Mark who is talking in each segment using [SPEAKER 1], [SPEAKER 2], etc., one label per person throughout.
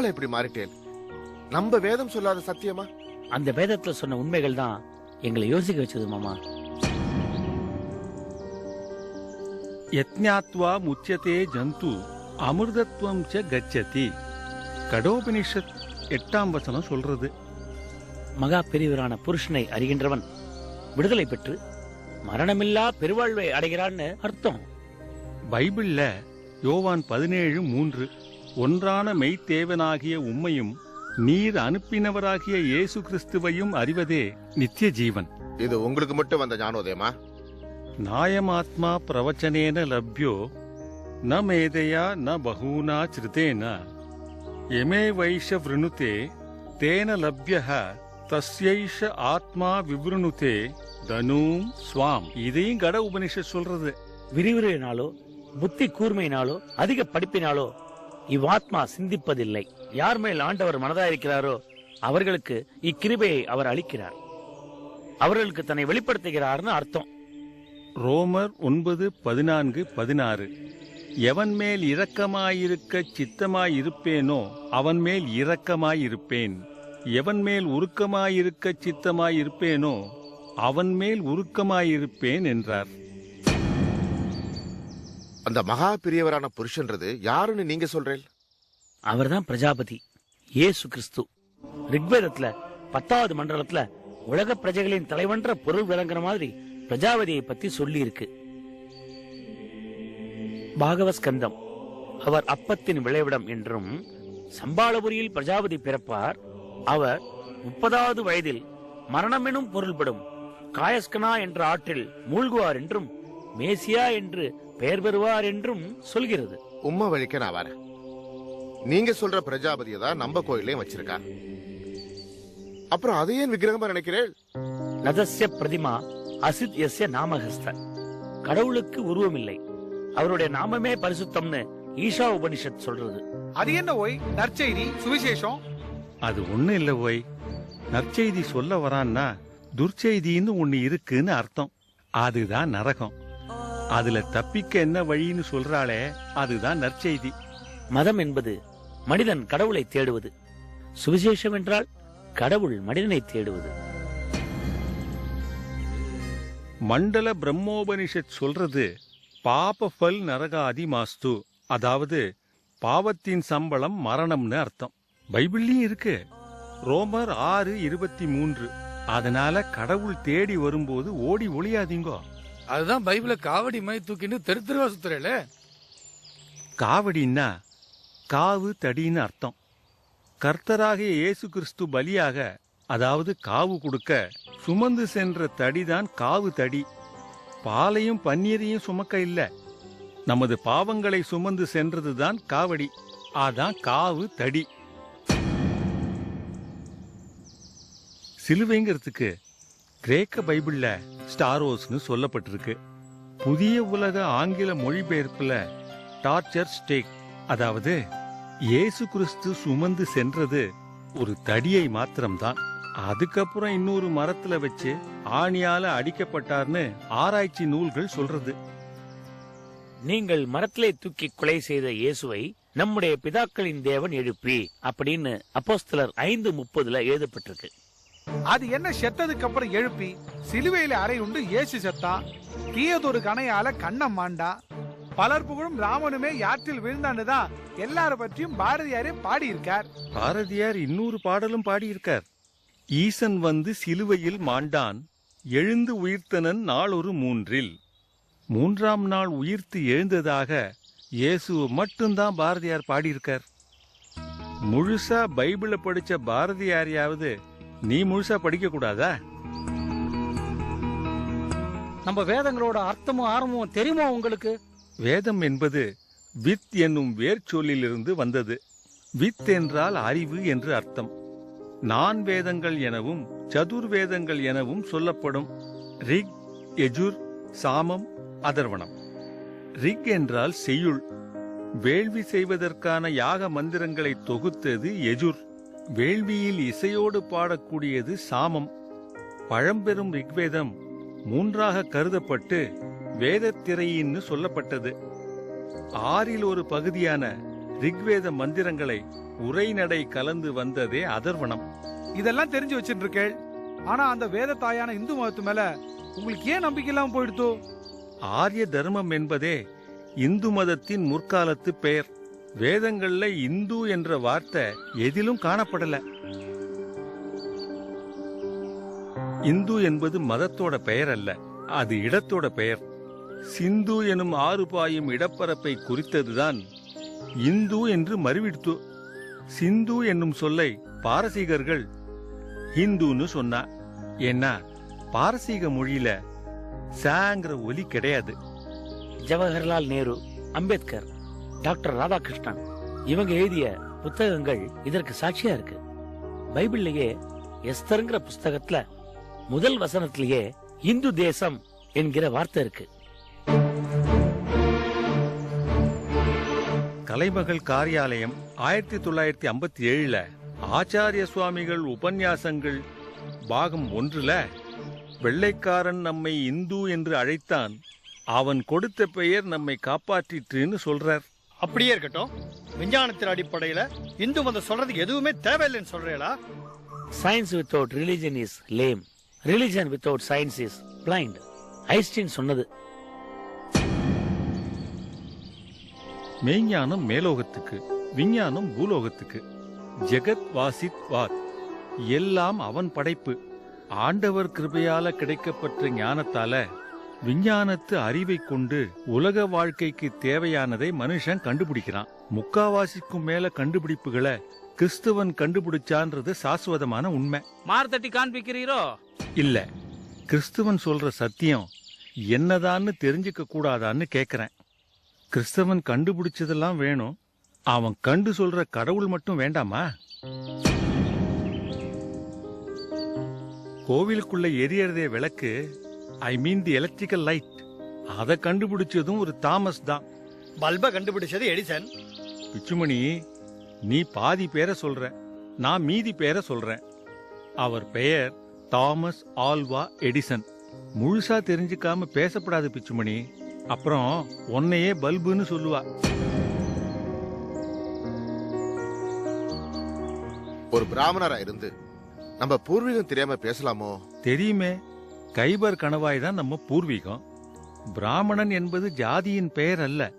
[SPEAKER 1] இப்பல இப்படி மாறிட்டேன். நம்ம வேதம் சொல்லாத சத்தியமா?
[SPEAKER 2] அந்த வேதத்துல சொன்ன உண்மைகள் தான் எங்களை யோசிக்க வச்சது மாமா.
[SPEAKER 3] யத்ஞாத்வா முச்சியதே ஜந்து அமிர்தத்வம் ச கச்சதி. கடோபனிஷத் எட்டாம் வசனம் சொல்றது.
[SPEAKER 2] மகா பெரியவரான புருஷனை அறிகின்றவன் விடுதலை பெற்று மரணமில்லா பெருவாழ்வை அடைகிறான்னு அர்த்தம்.
[SPEAKER 3] பைபிள்ல யோவான் பதினேழு மூன்று. ஒன்றான மெய்த்தேவனாகிய உம்மையும் நீர் அனுப்பினவராகிய இயேசு கிறிஸ்துவையும் அறிவதே நித்திய ஜீவன்
[SPEAKER 1] இது உங்களுக்கு மட்டும் வந்த ஞானோதயமா?
[SPEAKER 3] நாயமாத்மா பிரவச்சனேன லப்யோ ந மேதையா ந பகூனா சிருதேன எமே வைஷ விருணுதே தேன லப்யः தஸ்யைஷ ஆத்மா விவருணுதே தனூம் ஸ்வாம். இதையும் கட உபனிஷத் சொல்றது.
[SPEAKER 2] விரிவுரையினாலோ புத்தி கூர்மையினாலோ அதிக படிப்பினாலோ இவ்வாத்மா சிந்திப்பதில்லை. யார் மேல் ஆண்டவர் மனதாயிருக்கிறாரோ அவர்களுக்கு இக்கிருபையை அவர் அளிக்கிறார். அவர்களுக்கு தன்னை வெளிப்படுத்துகிறார்னு அர்த்தம்.
[SPEAKER 3] ரோமர் ஒன்பது பதினான்கு பதினாறு. எவன் மேல் இரக்கமாயிருக்க சித்தமாயிருப்பேனோ அவன் மேல் இரக்கமாயிருப்பேன். எவன் மேல் உருக்கமாயிருக்க சித்தமாயிருப்பேனோ அவன் மேல் உருக்கமாயிருப்பேன் என்றார்.
[SPEAKER 1] அந்த மகா பெரியவரான புருஷன்றது யாருன்னு நீங்க சொல்றேன்
[SPEAKER 2] அவர்தான் பிரஜாபதி ஏசு கிறிஸ்து. ரிக்வேதத்துல பத்தாவது மண்டலத்துல உலக பிரஜைகளின் தலைவன்ற பொருள் விளங்குற மாதிரி பிரஜாபதியை பத்தி சொல்லி இருக்கு பாகவஸ்கந்தம் அவர் அப்பத்தின் விளைவிடம் என்றும் சம்பாளபுரியில் பிரஜாபதி பிறப்பார் அவர் முப்பதாவது வயதில் மரணமெனும் பொருள்படும் காயஸ்கனா என்ற ஆற்றில் மூழ்குவார் என்றும் மேசியா என்று பெயர் பெறுவார் என்றும் சொல்கிறது.
[SPEAKER 1] உம்மா வழிக்க நான் வரேன். நீங்க சொல்ற பிரஜாபதியை தான் நம்ம கோயிலையும் வச்சிருக்கா அப்புறம் அதை ஏன் விக்கிரகமா நினைக்கிறேன்
[SPEAKER 2] நதஸ்ய பிரதிமா அசித் எஸ்ய நாமஹஸ்த. கடவுளுக்கு உருவமில்லை. அவருடைய நாமமே பரிசுத்தம்னு ஈஷா உபனிஷத் சொல்றது.
[SPEAKER 4] அது என்ன ஓய்? நற்செய்தி சுவிசேஷம்?
[SPEAKER 3] அது ஒண்ணு இல்ல ஓய். நற்செய்தி சொல்ல வரான்னா துர்ச்செய்தின்னு ஒண்ணு இருக்குன்னு அர்த்தம். அதுதான் நரகம். அதுல தப்பிக்க என்ன வழின்னு சொல்றாளே அதுதான் நற்செய்தி.
[SPEAKER 2] மதம் என்பது மனிதன் கடவுளை தேடுவது. சுவிசேஷம் என்றால் கடவுள் மனிதனை தேடுவது.
[SPEAKER 3] மண்டல பிரம்மோபனிஷத் சொல்றது பாப ஃபல் நரகாதி மாஸ்து. அதாவது பாவத்தின் சம்பளம் மரணம்னு அர்த்தம். பைபிள்லயும் இருக்கு. ரோமர் ஆறு இருபத்தி மூன்று. அதனால கடவுள் தேடி வரும்போது ஓடி ஒளியாதீங்கோ.
[SPEAKER 4] அதுதான் பைபிள காவடி மாதிரி தூக்கிட்டு தெரு தெருவா சுத்துறேல
[SPEAKER 3] காவடின்னா காவு தடின்னு அர்த்தம். கர்த்தராகிய இயேசு கிறிஸ்து பலியாக அதாவது காவு கொடுக்க சுமந்து சென்ற தடிதான் காவு தடி. பாலையும் பன்னீரையும் சுமக்க இல்ல. நமது பாவங்களை சுமந்து சென்றதுதான் காவடி. அதான் காவு தடி. சிலுவைங்கிறதுக்கு கிரேக்க பைபிள்ல ஸ்டாரோஸ்னு சொல்லப்பட்டிருக்கு. புதிய உலக ஆங்கில மொழிபெயர்ப்புல டார்ச்சர் ஸ்டேக் அதாவது இயேசு கிறிஸ்து சுமந்து சென்றது ஒரு தடியை மாத்திரம்தான். அதுக்கப்புறம் இன்னொரு மரத்துல வச்சு ஆணியால அடிக்கப்பட்டார்னு ஆராய்ச்சி நூல்கள் சொல்றது.
[SPEAKER 2] நீங்கள் மரத்திலே தூக்கி கொலை செய்த இயேசுவை நம்முடைய பிதாக்களின் தேவன் எழுப்பி அப்படின்னு அப்போஸ்தலர் ஐந்து முப்பதுல எழுதப்பட்டிருக்கு.
[SPEAKER 4] அது என்ன செத்ததுக்கு அப்புறம் எழுப்பி சிலுவையில அறை உண்டு இயேசு செத்தான் தீயதொரு கணையால கண்ணம் மாண்டா. பலர் புகழும் ராமனுமே யாற்றில் விழுந்தான்னு தான் எல்லார பற்றியும் பாரதியாரே பாடியிருக்கார்.
[SPEAKER 3] பாரதியார் இன்னொரு பாடலும் பாடியிருக்கார். ஈசன் வந்து சிலுவையில் மாண்டான் எழுந்து உயிர்த்தனன் நாளொரு மூன்றில். மூன்றாம் நாள் உயிர்த்து எழுந்ததாக இயேசு மட்டும்தான் பாரதியார் பாடியிருக்கார். முழுசா பைபிளை படிச்ச பாரதியாரையாவது நீ முழுசா படிக்க கூடாதா
[SPEAKER 5] நம்ம வேதங்களோட அர்த்தமும் ஆரம்பமும் தெரியுமா உங்களுக்கு?
[SPEAKER 3] வேதம் என்பது வித் என்னும் வேர்ச்சொல்லிலிருந்து வந்தது. வித் என்றால் அறிவு என்று அர்த்தம். நான் வேதங்கள் எனவும் சதுர்வேதங்கள் எனவும் சொல்லப்படும். ரிக் எஜுர் சாமம் அதர்வணம். ரிக் என்றால் செய்யுள். வேள்வி செய்வதற்கான யாக மந்திரங்களை தொகுத்தது எஜுர். வேள்வியில் இசையோடு பாடக்கூடியது சாமம். பழம்பெரும் ரிக்வேதம் மூன்றாக கருதப்பட்டு வேதத்திரையின்னு சொல்லப்பட்டது. ஆறில் ஒரு பகுதியான ரிக்வேத மந்திரங்களை உரைநடை கலந்து வந்ததே அதர்வனம்
[SPEAKER 4] இதெல்லாம் தெரிஞ்சு வச்சுட்டு இருக்கேள் ஆனா அந்த வேத தாயான இந்து மதத்து மேல உங்களுக்கு ஏன் நம்பிக்கை இல்லாம போயிடுதோ
[SPEAKER 3] ஆரிய தர்மம் என்பதே இந்து மதத்தின் முற்காலத்து பெயர். வேதங்கள்ல இந்து என்ற வார்த்தை எதிலும் காணப்படல. இந்து என்பது மதத்தோட பெயர் அல்ல அது இடத்தோட பெயர். சிந்து எனும் ஆறு பாயும் இடப்பரப்பை குறித்ததுதான் இந்து என்று மறுவிடுத்து சிந்து என்னும் சொல்லை பாரசீகர்கள் ஹிந்துன்னு சொன்னா ஏன்னா பாரசீக மொழியில சாங்கிற ஒலி கிடையாது.
[SPEAKER 2] ஜவஹர்லால் நேரு அம்பேத்கர். டாக்டர் ராதாகிருஷ்ணன். இவங்க எழுதிய புத்தகங்கள் இதற்கு சாட்சியா இருக்கு. பைபிள்லயே எஸ்தருங்கிற புஸ்தகத்துல முதல் வசனத்திலேயே இந்து தேசம் என்கிற வார்த்தை இருக்கு.
[SPEAKER 3] கலைமகள் காரியாலயம் ஆயிரத்தி தொள்ளாயிரத்தி ஐம்பத்தி ஏழுல ஆச்சாரிய சுவாமிகள் உபன்யாசங்கள் பாகம் ஒன்றுல வெள்ளைக்காரன் நம்மை இந்து என்று அழைத்தான் அவன் கொடுத்த பெயர் நம்மை காப்பாற்றிற்றுன்னு சொல்றார்.
[SPEAKER 6] அப்படியே இருக்கட்டும். விஞ்ஞானத்தின் அடிப்படையில இந்து மதம் சொல்றதுக்கு எதுவுமே தேவையில்லைன்னு சொல்றீங்களா?
[SPEAKER 2] Science without religion is lame religion without science is blind Einstein சொன்னது.
[SPEAKER 3] மெய்ஞானம் மேலோகத்துக்கு விஞ்ஞானம் பூலோகத்துக்கு. ஜெகத் வாசித் வாத். எல்லாம் அவன் படைப்பு. ஆண்டவர் கிருபையால கிடைக்கப்பெற்ற ஞானத்தால விஞ்ஞானத்து அறிவை கொண்டு உலக வாழ்க்கைக்கு தேவையானதை மனுஷன் கண்டுபிடிக்கிறான். முக்காவாசிக்கும் மேல கண்டுபிடிப்புகளை கிறிஸ்துவன் கண்டுபிடிச்சான்றது சாஸ்வதமான உண்மை.
[SPEAKER 5] மார்த்தட்டி காண்பிக்கிறீரோ?
[SPEAKER 3] இல்ல. கிறிஸ்துவன் சொல்ற சத்தியம் என்னதான்னு தெரிஞ்சுக்க கூடாதான்னு கேக்குறேன். கிறிஸ்தவன் கண்டுபிடிச்சதெல்லாம் வேணும். அவன் கண்டு சொல்ற கடவுள் மட்டும் வேண்டாமா? கோவிலுக்குள்ள எரியறதே விளக்கு ஐ மீன் தி எலக்ட்ரிக்கல் லைட் அதை கண்டுபிடிச்சதும் ஒரு தாமஸ் தான்.
[SPEAKER 6] பல்பை கண்டுபிடிச்சது எடிசன்.
[SPEAKER 3] பிச்சுமணி நீ பாதி பேரை சொல்ற. நான் மீதி பேரை சொல்றேன். அவர் பெயர் தாமஸ் ஆல்வா எடிசன். முழுசா தெரிஞ்சுக்காம பேசப்படாது பிச்சுமணி. அப்புறம் உன்னையே பல்புன்னு சொல்லுவா.
[SPEAKER 1] ஒரு பிராமணரா இருந்து நம்ம பூர்வீகம் தெரியாம பேசலாமோ?
[SPEAKER 3] தெரியுமே. கைபர் கணவாய் தான் நம்ம பூர்வீகம். பிராமணன் என்பது ஜாதியின் பெயர் அல்ல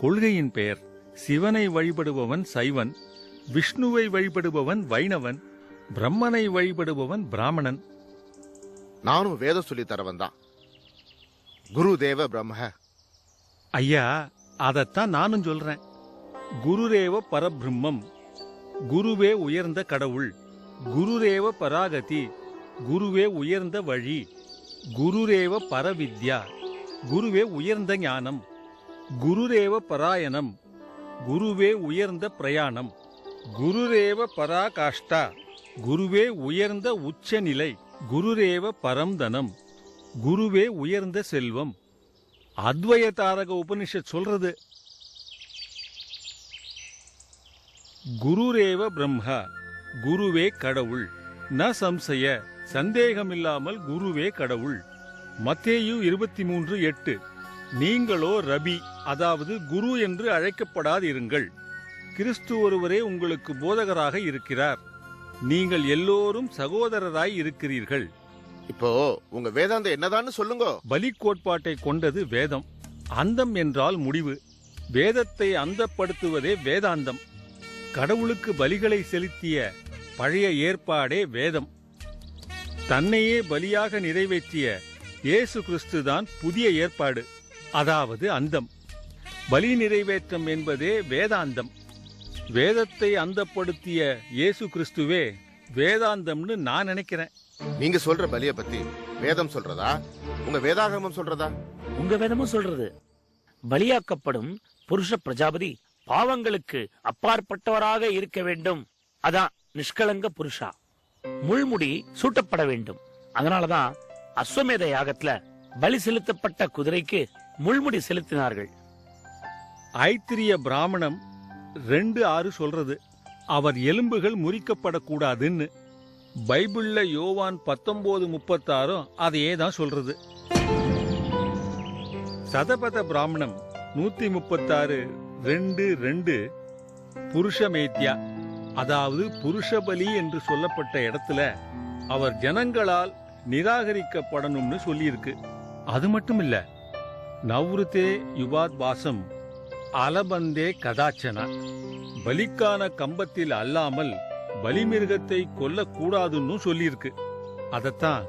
[SPEAKER 3] கொள்கையின் பெயர். சிவனை வழிபடுபவன் சைவன் விஷ்ணுவை வழிபடுபவன் வைணவன் பிரம்மனை வழிபடுபவன் பிராமணன்.
[SPEAKER 1] நானும் வேதம் சொல்லி தரவன் தான். குரு தேவ பிரம்ம.
[SPEAKER 3] ஐயா அதத்தான் நானும் சொல்றேன். குருரேவ பரபிரம்மம். குருவே உயர்ந்த கடவுள். குருரேவ பராகதி. குருவே உயர்ந்த வழி. குருரேவ பரவித்யா. குருவே உயர்ந்த ஞானம். குருரேவ பராயணம். குருவே உயர்ந்த பிரயாணம். குருரேவ பராகாஷ்டா. குருவே உயர்ந்த உச்சநிலை. குருரேவ பரம்தனம். குருவே உயர்ந்த செல்வம். அத்வய தாரக உபனிஷத் சொல்றது. குருரேவ பிரம்மா குருவே கடவுள். ந சம்சய சந்தேகமில்லாமல் குருவே கடவுள். மத்தேயு இருபத்தி மூன்று எட்டு. நீங்களோ ரபி அதாவது குரு என்று அழைக்கப்படாதிருங்கள். கிறிஸ்து ஒருவரே உங்களுக்கு போதகராக இருக்கிறார். நீங்கள் எல்லோரும் சகோதரராய் இருக்கிறீர்கள்.
[SPEAKER 1] இப்போ உங்க வேதாந்தம் என்னதான்னு சொல்லுங்க.
[SPEAKER 3] பலி கோட்பாட்டை கொண்டது வேதம். அந்தம் என்றால் முடிவு. வேதத்தை அந்தப்படுத்துவதே வேதாந்தம். கடவுளுக்கு பலிகளை செலுத்திய பழைய ஏற்பாடே வேதம். தன்னையே பலியாக நிறைவேற்றிய இயேசு கிறிஸ்துதான் புதிய ஏற்பாடு அதாவது அந்தம். பலி நிறைவேற்றம் என்பதே வேதாந்தம். வேதத்தை அந்தப்படுத்திய இயேசு கிறிஸ்துவே வேதாந்தம்னு நான் நினைக்கிறேன்.
[SPEAKER 1] நீங்க சொல்ற பலிய பத்தி வேதம் சொல்றதா? உங்க வேதாகமம் சொல்றதா?
[SPEAKER 2] உங்க வேதமும் சொல்றது. பலியாக்கப்படும் புருஷ பிரஜாபதி பாவங்களுக்கு அப்பாற்பட்டவராக இருக்க வேண்டும். அதான் நிஷ்கலங்க புருஷா. முள்முடி சூட்டப்பட வேண்டும். அதனாலதான் அஸ்வமேத யாகத்துல பலி செலுத்தப்பட்ட குதிரைக்கு முள்முடி செலுத்தினார்கள்.
[SPEAKER 3] ஐத்திரிய பிராமணம் ரெண்டு ஆறு சொல்றது. அவர் எலும்புகள் முறிக்கப்படக்கூடாதுன்னு. பைபிள்ல யோவான் பத்தொன்பது முப்பத்தாறும் அதையே தான் சொல்றது. சதபத பிராமணம் நூத்தி முப்பத்தாறு ரெண்டு ரெண்டு புருஷமேத்யா. அதாவது புருஷபலி என்று சொல்லப்பட்ட இடத்துல அவர் ஜனங்களால் நிராகரிக்கப்படணும்னு சொல்லியிருக்கு. அது மட்டும் இல்ல நவ்ருதே யுபாத் வாசம் அலபந்தே கதாச்சனா. பலிக்கான கம்பத்தில் அல்லாமல் பலிமிருகத்தை கொல்லக்கூடாதுன்னு சொல்லியிருக்கு. அதத்தான்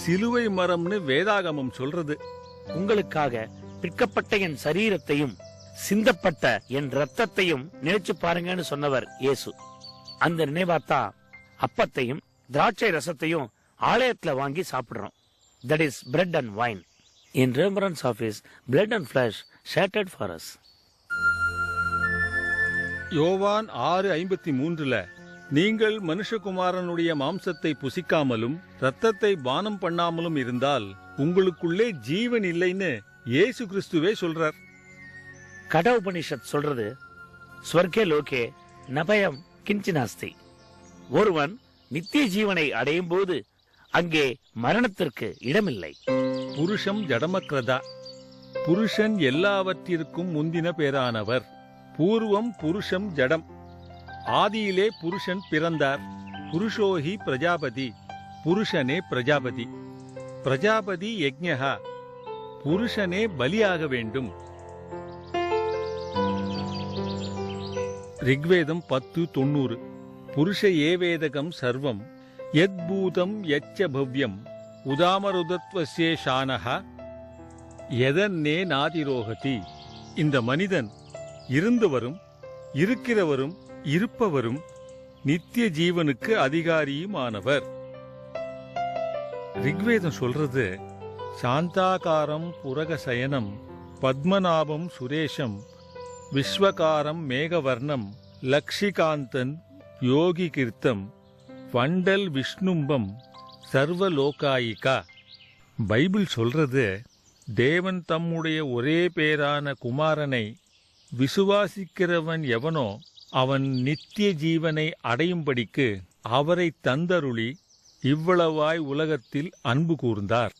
[SPEAKER 3] சிலுவை மரம்னு வேதாகமம் சொல்றது.
[SPEAKER 2] உங்களுக்காக பிற்கப்பட்ட என் சரீரத்தையும் சிந்தப்பட்ட என் ரத்தத்தையும் நினைச்சு பாருங்கன்னு சொன்னவர் இயேசு. அந்த நினைவாத்தான் அப்பத்தையும் திராட்சை ரசத்தையும் ஆலயத்துல வாங்கி சாப்பிடுறோம். That is bread and wine in remembrance of his blood and flesh shedded for us
[SPEAKER 3] யோவான் ஆறு ஐம்பத்தி மூன்றுல நீங்கள் மனுஷகுமாரனுடைய மாம்சத்தை புசிக்காமலும் ரத்தத்தை பானம் பண்ணாமலும் இருந்தால் உங்களுக்குள்ளே ஜீவன் இல்லைன்னு இயேசு கிறிஸ்துவே சொல்றார்.
[SPEAKER 2] கட உபனிஷத் சொல்றது ஸ்வர்கே லோகே நபயம் கிஞ்சினாஸ்தி ஒருவன் நித்திய ஜீவனை அடையும் போது அங்கே மரணத்திற்கு இடமில்லை.
[SPEAKER 3] புருஷம் ஜடமக்ரதா. புருஷன் எல்லாவற்றிற்கும் முந்தின பேரானவர். பூர்வம் புருஷம் ஜடம். ஆதியிலே புருஷன் பிறந்தார். புருஷோஹி பிரஜாபதி. புருஷனே பிரஜாபதி. பிரஜாபதி யஜ்ஞா புருஷனே பலியாக வேண்டும். ரிக்வேதம் பத்து தொண்ணூறு. புருஷ ஏவேதகம் சர்வம் யத்பூதம் யச்ச பவ்யம் உதாமருதத்வசேஷானஹா எதன்னே நாதிரோகதி. இந்த மனிதன் இருந்தவரும் இருக்கிறவரும் இருப்பவரும் நித்திய ஜீவனுக்கு அதிகாரியுமானவர். ரிக்வேதம் சொல்றது சாந்தாகாரம் புரகசயனம் பத்மநாபம் சுரேஷம் விஸ்வகாரம் மேகவர்ணம் லக்ஷிகாந்தன் யோகி கிருத்தம் வண்டல் விஷ்ணும்பம் சர்வலோகாயிகா. பைபிள் சொல்றது தேவன் தம்முடைய ஒரே பேரான குமாரனை விசுவாசிக்கிறவன் எவனோ அவன் நித்திய ஜீவனை அடையும்படிக்கு அவரை தந்தருளி இவ்வளவாய் உலகத்தில் அன்பு கூர்ந்தார்.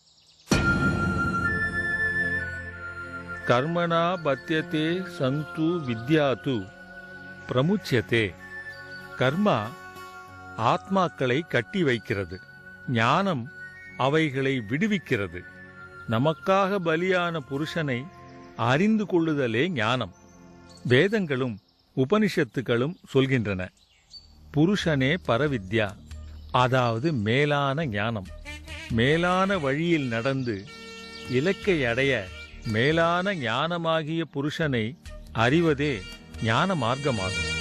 [SPEAKER 3] கர்மணா பத்தியத்தே சந்து வித்யாது பிரமுச்சியத்தே கர்மா ஆத்மாக்களை கட்டி வைக்கிறது। ஞானம் அவைகளை விடுவிக்கிறது। நமக்காக பலியான புருஷனை அறிந்து கொள்ளுதலே ஞானம்। வேதங்களும் உபனிஷத்துக்களும் சொல்கின்றன। புருஷனே பரவித்யா। அதாவது மேலான ஞானம்। மேலான வழியில் நடந்து இலக்கை அடைய மேலான ஞானமாகிய புருஷனை அறிவதே ஞான மார்க்கமாகும்